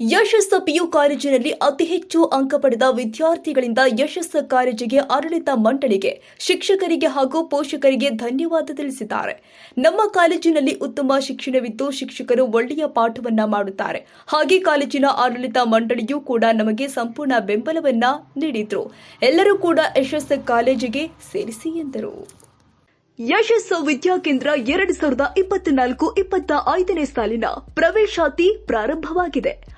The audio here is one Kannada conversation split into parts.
ಯಶಸ್ಸು ಪಿಯು ಕಾಲೇಜಿನಲ್ಲಿ ಅತಿ ಹೆಚ್ಚು ಅಂಕ ಪಡೆದ ವಿದ್ಯಾರ್ಥಿಗಳಿಂದ ಯಶಸ್ಸು ಕಾಲೇಜಿಗೆ ಆಡಳಿತ ಮಂಡಳಿಗೆ, ಶಿಕ್ಷಕರಿಗೆ ಹಾಗೂ ಪೋಷಕರಿಗೆ ಧನ್ಯವಾದ ತಿಳಿಸಿದ್ದಾರೆ. ನಮ್ಮ ಕಾಲೇಜಿನಲ್ಲಿ ಉತ್ತಮ ಶಿಕ್ಷಣವಿದ್ದು ಶಿಕ್ಷಕರು ಒಳ್ಳೆಯ ಪಾಠವನ್ನ ಮಾಡುತ್ತಾರೆ. ಹಾಗೆ ಕಾಲೇಜಿನ ಆಡಳಿತ ಮಂಡಳಿಯೂ ಕೂಡ ನಮಗೆ ಸಂಪೂರ್ಣ ಬೆಂಬಲವನ್ನ ನೀಡಿದ್ರು. ಎಲ್ಲರೂ ಕೂಡ ಯಶಸ್ಸ ಕಾಲೇಜಿಗೆ ಸೇರಿಸಿ ಎಂದರು. ಯಶಸ್ಸು ವಿದ್ಯಾಕೇಂದ್ರ ಎರಡು ಸಾವಿರದ ಇಪ್ಪತ್ನಾಲ್ಕು, ಇಪ್ಪತ್ತ ಐದನೇ ಸಾಲಿನ ಪ್ರವೇಶಾತಿ ಪ್ರಾರಂಭವಾಗಿದೆ.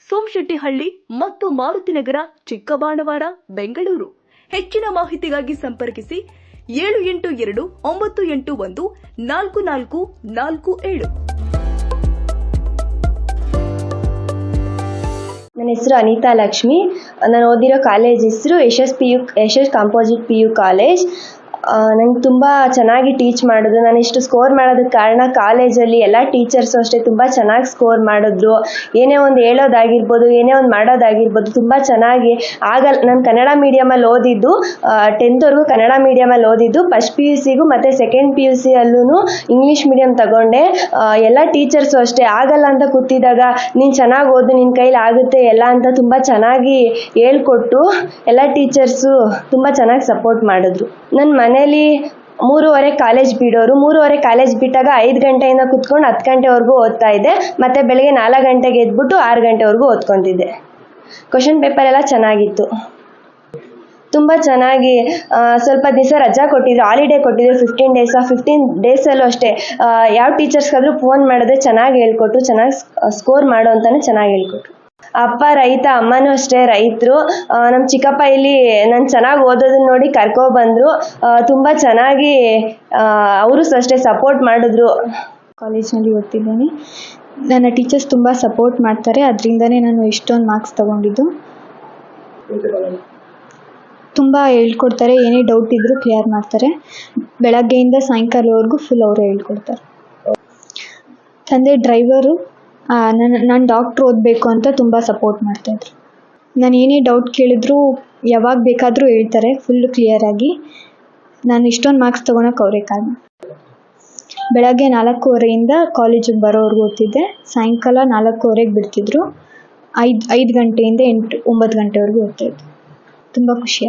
ಸೋಮಶೆಟ್ಟಿಹಳ್ಳಿ ಮತ್ತು ಮಾರುತಿನಗರ ಚಿಕ್ಕಬಾಣವಾರ ಬೆಂಗಳೂರು. ಹೆಚ್ಚಿನ ಮಾಹಿತಿಗಾಗಿ ಸಂಪರ್ಕಿಸಿ ಏಳು ಎಂಟು ಎರಡು ಒಂಬತ್ತು ಎಂಟು ಒಂದು ನಾಲ್ಕು ನಾಲ್ಕು ನಾಲ್ಕು ಏಳು. ನನ್ನ ಹೆಸರು ಅನಿತಾ ಲಕ್ಷ್ಮಿ. ನಾನು ಓದಿರೋ ಕಾಲೇಜ್ ಹೆಸರು Yashas P U Yashas composite P U college. ನಂಗೆ ತುಂಬ ಚೆನ್ನಾಗಿ ಟೀಚ್ ಮಾಡಿದ್ರು. ನಾನು ಇಷ್ಟು ಸ್ಕೋರ್ ಮಾಡೋದಕ್ಕೆ ಕಾರಣ ಕಾಲೇಜಲ್ಲಿ ಎಲ್ಲ ಟೀಚರ್ಸು ಅಷ್ಟೇ ತುಂಬ ಚೆನ್ನಾಗಿ ಸ್ಕೋರ್ ಮಾಡಿದ್ರು. ಏನೇ ಒಂದು ಹೇಳೋದಾಗಿರ್ಬೋದು, ಏನೇ ಒಂದು ಮಾಡೋದಾಗಿರ್ಬೋದು, ತುಂಬ ಚೆನ್ನಾಗಿ ಆಗಲ್ಲ ನಾನು ಕನ್ನಡ ಮೀಡಿಯಮಲ್ಲಿ ಓದಿದ್ದು ಟೆಂತ್ವರೆಗೂ ಕನ್ನಡ ಮೀಡಿಯಮಲ್ಲಿ ಓದಿದ್ದು ಫಸ್ಟ್ ಪಿ ಯು ಸಿಗೂ ಮತ್ತು ಸೆಕೆಂಡ್ ಪಿ ಯು ಸಿಯಲ್ಲೂ ಇಂಗ್ಲೀಷ್ ಮೀಡಿಯಮ್ ತಗೊಂಡೆ. ಎಲ್ಲ ಟೀಚರ್ಸು ಅಷ್ಟೇ, ಆಗಲ್ಲ ಅಂತ ಕೂತಿದ್ದಾಗ ನೀನು ಚೆನ್ನಾಗಿ ಓದು ನಿನ್ನ ಕೈಲಿ ಆಗುತ್ತೆ ಎಲ್ಲ ಅಂತ ತುಂಬ ಚೆನ್ನಾಗಿ ಹೇಳ್ಕೊಟ್ಟು ಎಲ್ಲ ಟೀಚರ್ಸು ತುಂಬ ಚೆನ್ನಾಗಿ ಸಪೋರ್ಟ್ ಮಾಡಿದ್ರು. ನನ್ನ ಮನೇಲಿ ಮೂರುವರೆ ಕಾಲೇಜ್ ಬಿಡೋರು. ಮೂರುವರೆ ಕಾಲೇಜ್ ಬಿಟ್ಟಾಗ ಐದು ಗಂಟೆಯಿಂದ ಕುತ್ಕೊಂಡು ಹತ್ತು ಗಂಟೆವರೆಗೂ ಓದ್ತಾ ಇದ್ದೆ. ಮತ್ತು ಬೆಳಗ್ಗೆ ನಾಲ್ಕು ಗಂಟೆಗೆ ಎದ್ಬಿಟ್ಟು ಆರು ಗಂಟೆವರೆಗೂ ಓದ್ಕೊತಿದ್ದೆ ಕ್ವಶನ್ ಪೇಪರ್ ಎಲ್ಲ ಚೆನ್ನಾಗಿತ್ತು. ತುಂಬ ಚೆನ್ನಾಗಿ ಸ್ವಲ್ಪ ದಿವಸ ರಜಾ ಕೊಟ್ಟಿದ್ರು. ಹಾಲಿಡೇ ಕೊಟ್ಟಿದ್ರು ಫಿಫ್ಟೀನ್ ಡೇಸ್ ಫಿಫ್ಟೀನ್ ಡೇಸಲ್ಲೂ ಅಷ್ಟೇ ಯಾವ ಟೀಚರ್ಸ್ಗಾದರೂ ಫೋನ್ ಮಾಡಿದ್ರೆ ಚೆನ್ನಾಗಿ ಹೇಳ್ಕೊಟ್ಟು ಚೆನ್ನಾಗಿ ಸ್ಕೋರ್ ಮಾಡು ಅಂತಲೇ ಚೆನ್ನಾಗಿ ಹೇಳ್ಕೊಟ್ರು. ಅಪ್ಪ, ರೈತ, ಅಮ್ಮನೂ ಅಷ್ಟೇ ರೈತರು. ನಮ್ಮ ಚಿಕ್ಕಪ್ಪ ಇಲ್ಲಿ ನಾನು ಚೆನ್ನಾಗಿ ಓದೋದನ್ನ ನೋಡಿ ಕರ್ಕೊಬಂದರು ತುಂಬ ಚೆನ್ನಾಗಿ ಅವರು ಅಷ್ಟೇ ಸಪೋರ್ಟ್ ಮಾಡಿದ್ರು. ಕಾಲೇಜ್ನಲ್ಲಿ ಓದ್ತಿದ್ದೀನಿ. ನನ್ನ ಟೀಚರ್ಸ್ ತುಂಬ ಸಪೋರ್ಟ್ ಮಾಡ್ತಾರೆ. ಅದರಿಂದನೇ ನಾನು ಇಷ್ಟೊಂದು ಮಾರ್ಕ್ಸ್ ತಗೊಂಡಿದ್ದು. ತುಂಬ ಹೇಳ್ಕೊಡ್ತಾರೆ. ಏನೇ ಡೌಟ್ ಇದ್ದರೂ ಕ್ಲಿಯರ್ ಮಾಡ್ತಾರೆ. ಬೆಳಗ್ಗೆಯಿಂದ ಸಾಯಂಕಾಲವರೆಗೂ ಫುಲ್ ಅವರು ಹೇಳ್ಕೊಡ್ತಾರೆ. ತಂದೆ ಡ್ರೈವರು ನನ್ನ ನಾನು ಡಾಕ್ಟ್ರ್ ಓದಬೇಕು ಅಂತ ತುಂಬ ಸಪೋರ್ಟ್ ಮಾಡ್ತಾಯಿದ್ರು ನಾನು ಏನೇ ಡೌಟ್ ಕೇಳಿದ್ರು ಯಾವಾಗ ಬೇಕಾದರೂ ಹೇಳ್ತಾರೆ ಫುಲ್ಲು ಕ್ಲಿಯರಾಗಿ ನಾನು ಇಷ್ಟೊಂದು ಮಾರ್ಕ್ಸ್ ತೊಗೊಳಕ್ಕೆ ಅವರೇ ಕಾರಣ. ಬೆಳಗ್ಗೆ ನಾಲ್ಕೂವರೆಯಿಂದ ಕಾಲೇಜಿಗೆ ಬರೋವರೆಗೂ ಓದ್ತಿದ್ದೆ. ಸಾಯಂಕಾಲ ನಾಲ್ಕೂವರೆಗೆ ಬಿಡ್ತಿದ್ರು. ಐದು ಐದು ಗಂಟೆಯಿಂದ ಎಂಟು, ಒಂಬತ್ತು ಗಂಟೆವರೆಗೂ ಓದ್ತಾಯಿದ್ದೆ ತುಂಬ ಖುಷಿ